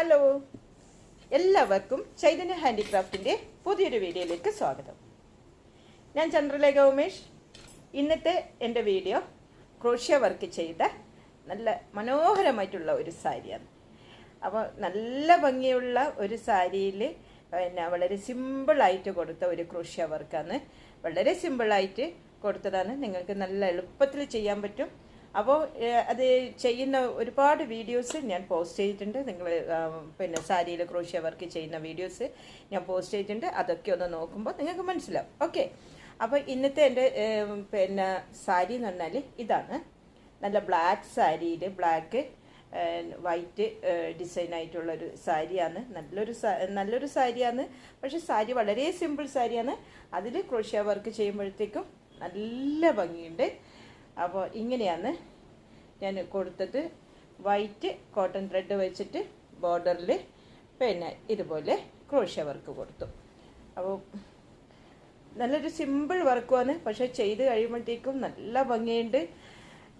Hello എല്ലാവർക്കും ചൈതന്യ ഹാൻഡിക്രാഫ്റ്റിന്റെ പുതിയൊരു വീഡിയോയിലേക്ക് സ്വാഗതം. ഞാൻ ചന്ദ്രലേഖ ഉമേഷ്. ഇന്നത്തെ എന്റെ വീഡിയോ ക്രോഷ്യ വർക്ക് ചെയ്ത നല്ല മനോഹരമായിട്ടുള്ള ഒരു സാരിയാണ്. അപ്പോൾ നല്ല ഭംഗിയുള്ള ഒരു സാരിയിൽ പിന്നെ വളരെ സിമ്പിളായിട്ട് കൊടുത്ത ഒരു ക്രോഷ്യ വർക്കാണ്. വളരെ സിമ്പിളായിട്ട് കൊടുത്തതാണ്. നിങ്ങൾക്ക് നല്ല എളുപ്പത്തിൽ ചെയ്യാൻ പറ്റും. അപ്പോൾ അത് ചെയ്യുന്ന ഒരുപാട് വീഡിയോസ് ഞാൻ പോസ്റ്റ് ചെയ്തിട്ടുണ്ട്. നിങ്ങൾ പിന്നെ സാരിയിൽ ക്രോഷ്യ വർക്ക് ചെയ്യുന്ന വീഡിയോസ് ഞാൻ പോസ്റ്റ് ചെയ്തിട്ടുണ്ട്. അതൊക്കെ ഒന്ന് നോക്കുമ്പോൾ നിങ്ങൾക്ക് മനസ്സിലാവും. ഓക്കെ. അപ്പോൾ ഇന്നത്തെ എന്റെ പിന്നെ സാരി എന്ന് പറഞ്ഞാൽ ഇതാണ്. നല്ല ബ്ലാക്ക് സാരിയിൽ ബ്ലാക്ക് വൈറ്റ് ഡിസൈൻ ആയിട്ടുള്ളൊരു സാരിയാണ്. നല്ലൊരു നല്ലൊരു സാരിയാണ്. പക്ഷെ സാരി വളരെ സിമ്പിൾ സാരിയാണ്. അതിൽ ക്രോഷ്യ വർക്ക് ചെയ്യുമ്പോഴത്തേക്കും നല്ല ഭംഗിയുണ്ട്. അപ്പോൾ ഇങ്ങനെയാണ് ഞാൻ കൊടുത്തത്. വൈറ്റ് കോട്ടൺ ത്രെഡ് വെച്ചിട്ട് ബോർഡറിൽ പിന്നെ ഇതുപോലെ ക്രോഷ്യ വർക്ക് കൊടുത്തു. അപ്പോൾ നല്ലൊരു സിമ്പിൾ വർക്കുമാണ് പക്ഷെ ചെയ്ത് കഴിയുമ്പോഴത്തേക്കും നല്ല ഭംഗിയുണ്ട്.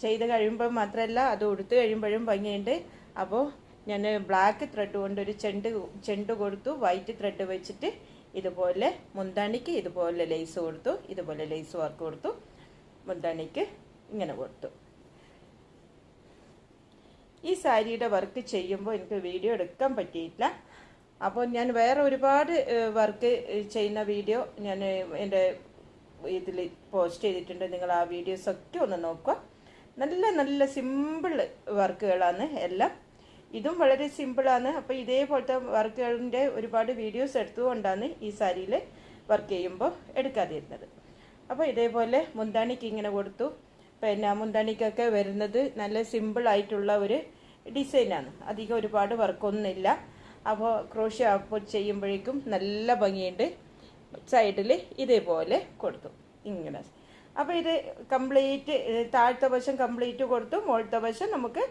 ചെയ്ത് കഴിയുമ്പോൾ മാത്രമല്ല അത് ഉടുത്ത് കഴിയുമ്പോഴും ഭംഗിയുണ്ട്. അപ്പോൾ ഞാൻ ബ്ലാക്ക് ത്രെഡ് കൊണ്ട് ഒരു ചെണ്ട് ചെണ്ട് കൊടുത്തു. വൈറ്റ് ത്രെഡ് വെച്ചിട്ട് ഇതുപോലെ മുന്താണിക്ക് ഇതുപോലെ ലേസ് കൊടുത്തു. ഇതുപോലെ ലേസ് വർക്ക് കൊടുത്തു. മുന്താണിക്ക് ഇങ്ങനെ കൊടുത്തു ഈ സാരിയുടെ വർക്ക് ചെയ്യുമ്പോൾ എനിക്ക് വീഡിയോ എടുക്കാൻ പറ്റിയിട്ടില്ല അപ്പോൾ ഞാൻ വേറെ ഒരുപാട് വർക്ക് ചെയ്യുന്ന വീഡിയോ ഞാൻ എന്റെ ഇതിൽ പോസ്റ്റ് ചെയ്തിട്ടുണ്ട്. നിങ്ങൾ ആ വീഡിയോസ് ഒക്കെ ഒന്ന് നോക്കുക. നല്ല നല്ല സിമ്പിൾ വർക്കുകളാണ് എല്ലാം. ഇതും വളരെ സിമ്പിളാണ് അപ്പോൾ ഇതേപോലത്തെ വർക്കുകളിന്റെ ഒരുപാട് വീഡിയോസ് എടുത്തുകൊണ്ടാണ് ഈ സാരിയിൽ വർക്ക് ചെയ്യുമ്പോൾ എടുക്കാതിരുന്നത്. അപ്പോൾ ഇതേപോലെ മുന്താണിക്ക് ഇങ്ങനെ കൊടുത്തു. പിന്നെ മുന്തണിക്കൊക്കെ വരുന്നത് നല്ല സിമ്പിൾ ആയിട്ടുള്ള ഒരു ഡിസൈനാണ് അധികം ഒരുപാട് വർക്കൊന്നുമില്ല അപ്പോൾ ക്രോഷ്യ അപ്പോൾ ചെയ്യുമ്പോഴേക്കും നല്ല ഭംഗിയുണ്ട്. സൈഡിൽ ഇതേപോലെ കൊടുത്തു. ഇങ്ങനെ. അപ്പോൾ ഇത് കംപ്ലീറ്റ് താഴത്തെ വശം കംപ്ലീറ്റ് കൊടുത്തു. മുകളത്തെ വശം നമുക്ക്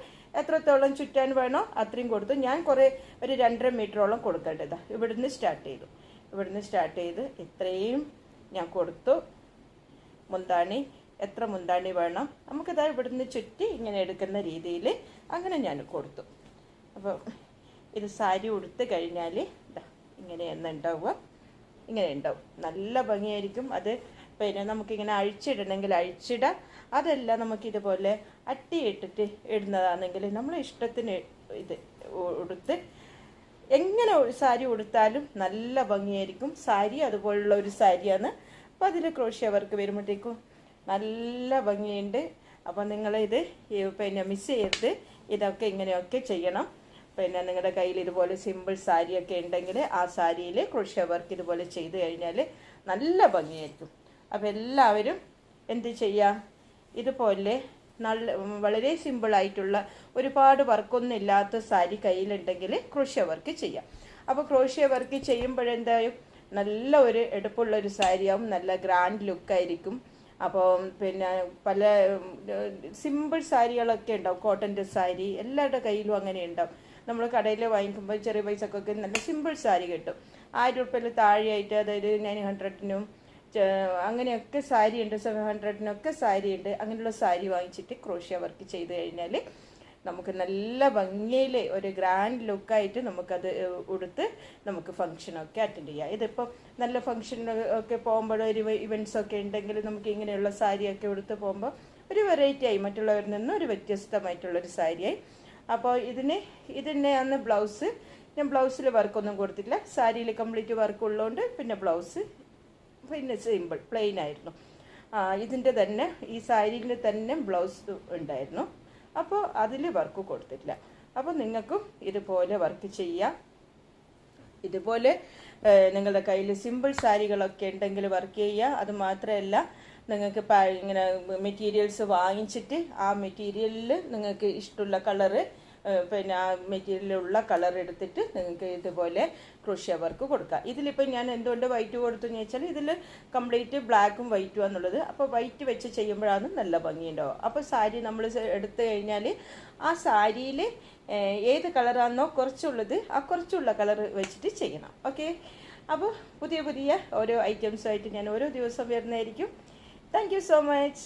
എത്രത്തോളം ചുറ്റാൻ വേണോ അത്രയും കൊടുത്തു. ഞാൻ കുറേ ഒരു രണ്ടര മീറ്ററോളം കൊടുക്കേണ്ടതാണ് ഇവിടുന്ന് സ്റ്റാർട്ട് ചെയ്തു. ഇവിടുന്ന് സ്റ്റാർട്ട് ചെയ്ത് ഇത്രയും ഞാൻ കൊടുത്തു. മുന്താണി എത്ര മുന്താണി വേണം? നമുക്കിതാ ഇവിടുന്ന് ചുറ്റി ഇങ്ങനെ എടുക്കുന്ന രീതിയിൽ അങ്ങനെ ഞാൻ കൊടുത്തു. അപ്പോൾ ഇത് സാരി ഉടുത്ത് കഴിഞ്ഞാൽ ഇതാ എന്നുണ്ടാവുക ഇങ്ങനെ ഉണ്ടാവും. നല്ല ഭംഗിയായിരിക്കും. അത് പിന്നെ നമുക്കിങ്ങനെ അഴിച്ചിടണമെങ്കിൽ അഴിച്ചിടാം. അതല്ല നമുക്കിതുപോലെ അട്ടിയിട്ടിട്ട് ഇടുന്നതാണെങ്കിൽ നമ്മളെ ഇഷ്ടത്തിന് ഇത് ഉടുത്ത് എങ്ങനെ സാരി ഉടുത്താലും നല്ല ഭംഗിയായിരിക്കും. സാരി അതുപോലുള്ള ഒരു സാരിയാണ്. അപ്പോൾ അതിൽ ക്രോഷ്യ വർക്ക് വരുമ്പോഴത്തേക്കും നല്ല ഭംഗിയുണ്ട്. അപ്പോൾ നിങ്ങളിത് പിന്നെ മിസ് ചെയ്യരുത്. ഇതൊക്കെ ഇങ്ങനെയൊക്കെ ചെയ്യണം. പിന്നെ നിങ്ങളുടെ കയ്യിൽ ഇതുപോലെ സിമ്പിൾ സാരിയൊക്കെ ഉണ്ടെങ്കിൽ ആ സാരിയിൽ ക്രോഷ്യ വർക്ക് ഇതുപോലെ ചെയ്ത് കഴിഞ്ഞാൽ നല്ല ഭംഗിയായിരിക്കും. അപ്പോൾ എല്ലാവരും എന്ത് ചെയ്യുക ഇതുപോലെ നല്ല വളരെ സിമ്പിളായിട്ടുള്ള ഒരുപാട് വർക്കൊന്നും ഇല്ലാത്ത സാരി കയ്യിലുണ്ടെങ്കിൽ ക്രോഷ്യ വർക്ക് ചെയ്യാം. അപ്പോൾ ക്രോഷ്യ വർക്ക് ചെയ്യുമ്പോഴെന്തായും? നല്ല ഒരു എടുപ്പുള്ള ഒരു സാരിയാവും നല്ല ഗ്രാൻഡ് ലുക്കായിരിക്കും അപ്പോൾ പിന്നെ പല സിമ്പിൾ സാരികളൊക്കെ ഉണ്ടാവും. കോട്ടന്റെ സാരി എല്ലാവരുടെ കയ്യിലും അങ്ങനെ ഉണ്ടാവും. നമ്മൾ കടയിൽ വാങ്ങിക്കുമ്പോൾ ചെറിയ പൈസക്കൊക്കെ നല്ല സിമ്പിൾ സാരി കിട്ടും. ആയിരം ഉറുപ്പ്യയിൽ താഴെയായിട്ട് അതായത് നയൻ ഹൺഡ്രഡിനും അങ്ങനെയൊക്കെ സാരി ഉണ്ട് സെവൻ ഹൺഡ്രഡിനൊക്കെ സാരി ഉണ്ട് അങ്ങനെയുള്ള സാരി വാങ്ങിച്ചിട്ട് ക്രോഷ്യ വർക്ക് ചെയ്ത് കഴിഞ്ഞാൽ നമുക്ക് നല്ല ഭംഗിയിൽ ഒരു ഗ്രാൻഡ് ലുക്കായിട്ട് നമുക്കത് ഉടുത്ത് നമുക്ക് ഫംഗ്ഷനൊക്കെ അറ്റൻഡ് ചെയ്യാം. ഇതിപ്പോൾ നല്ല ഫംഗ്ഷൻ ഒക്കെ പോകുമ്പോഴോ ഒരു ഇവന്റ്സ് ഒക്കെ ഉണ്ടെങ്കിൽ നമുക്ക് ഇങ്ങനെയുള്ള സാരിയൊക്കെ ഉടുത്ത് പോകുമ്പോൾ ഒരു വെറൈറ്റി ആയി മറ്റുള്ളവരിൽ നിന്ന് ഒരു വ്യത്യസ്തമായിട്ടുള്ളൊരു സാരിയായി അപ്പോൾ ഇതിന് ഇതിന്റെ അന്ന് ബ്ലൗസ് ഞാൻ ബ്ലൗസിൽ വർക്കൊന്നും കൊടുത്തില്ല സാരിയിൽ കംപ്ലീറ്റ് വർക്ക് ഉള്ളതുകൊണ്ട് പിന്നെ ബ്ലൗസ് പിന്നെ സിമ്പിൾ പ്ലെയിൻ ആയിരുന്നു. ഇതിന്റെ തന്നെ ഈ സാരിയിൽ തന്നെ ബ്ലൗസ് ഉണ്ടായിരുന്നു. അപ്പോൾ അതിൽ വർക്ക് കൊടുത്തിട്ടില്ല. അപ്പോൾ നിങ്ങൾക്കും ഇതുപോലെ വർക്ക് ചെയ്യാം. ഇതുപോലെ നിങ്ങളുടെ കയ്യിൽ സിമ്പിൾ സാരികളൊക്കെ ഉണ്ടെങ്കിൽ വർക്ക് ചെയ്യുക. അത് മാത്രമല്ല നിങ്ങൾക്ക് ഇങ്ങനെ മെറ്റീരിയൽസ് വാങ്ങിച്ചിട്ട് ആ മെറ്റീരിയലിൽ നിങ്ങൾക്ക് ഇഷ്ടമുള്ള കളറ് പിന്നെ ആ മെറ്റീരിയലുള്ള കളർ എടുത്തിട്ട് നിങ്ങൾക്ക് ഇതുപോലെ ക്രോഷ്യ വർക്ക് കൊടുക്കാം. ഇതിലിപ്പോൾ ഞാൻ എന്തുകൊണ്ട് വൈറ്റ് കൊടുത്തു എന്ന് വെച്ചാൽ ഇതിൽ കംപ്ലീറ്റ് ബ്ലാക്കും വൈറ്റും എന്നുള്ളത് അപ്പോൾ വൈറ്റ് വെച്ച് ചെയ്യുമ്പോഴാണ് നല്ല ഭംഗിയുണ്ടാവും അപ്പോൾ സാരി നമ്മൾ എടുത്തു കഴിഞ്ഞാൽ ആ സാരിയിൽ ഏത് കളറാണെന്നോ കുറച്ചുള്ളത് ആ കുറച്ചുള്ള കളർ വെച്ചിട്ട് ചെയ്യണം. ഓക്കെ? അപ്പോൾ പുതിയ പുതിയ ഓരോ ഐറ്റംസുമായിട്ട് ഞാൻ ഓരോ ദിവസം വരുന്നതായിരിക്കും. Thank so much